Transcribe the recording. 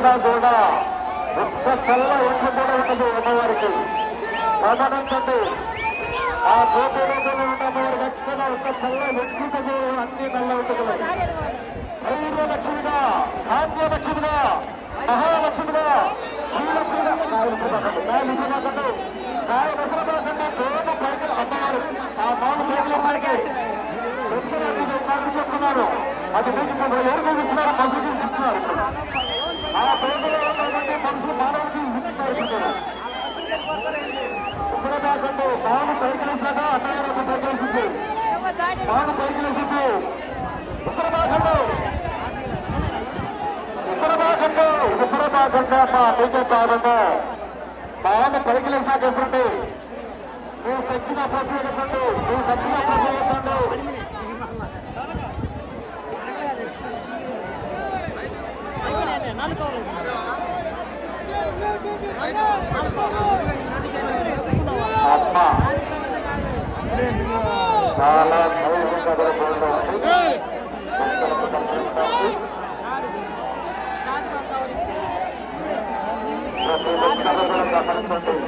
ఎక్కడ కూడా ఒక్క కళ్ళ ఒక్క కూడా ఉండదు అమ్మవారికి. గమనించండి ఆ పోటీ రోజులు ఉన్న అమ్మవారికి ఎక్కడ ఒక్క కళ్ళ వెంట్రుకలు అన్ని నల్ల ఉంటుంది ధైర్యలక్ష్మిగా కావ్యలక్ష్మిగా మహాలక్ష్మిగా శ్రీలక్ష్మిగా. నాయన ప్రభాకండి నాయన పైకి అమ్మవారు ఆ మాను పైకి చెప్తున్నాను నాకు చెప్తున్నారు. అది మీకు ఎవరు చూపిస్తున్నారు? మనుషులు చూపిస్తున్నారు ఆ పేదలో ఉన్నటువంటి మనుషులు మానవులు చూపిస్తున్నారు ఇప్పుడు బాను పైకి వేసినాక అత్తగారు పైకి వేసింది బాను పైకి వేసింది ఉత్తర భాగంలో ఉత్తర భాగంలో ఉత్తర భాగంగా మా పైకి కావాలంటే బాను పైకి లేచినాక ఎప్పుడు నువ్వు శక్తిగా ప్రత్యేకించండి నువ్వు శక్తిగా ప్రత్యేకించండి కావాలి. ప్రతి ఒక్కరు కూడా గమనించండి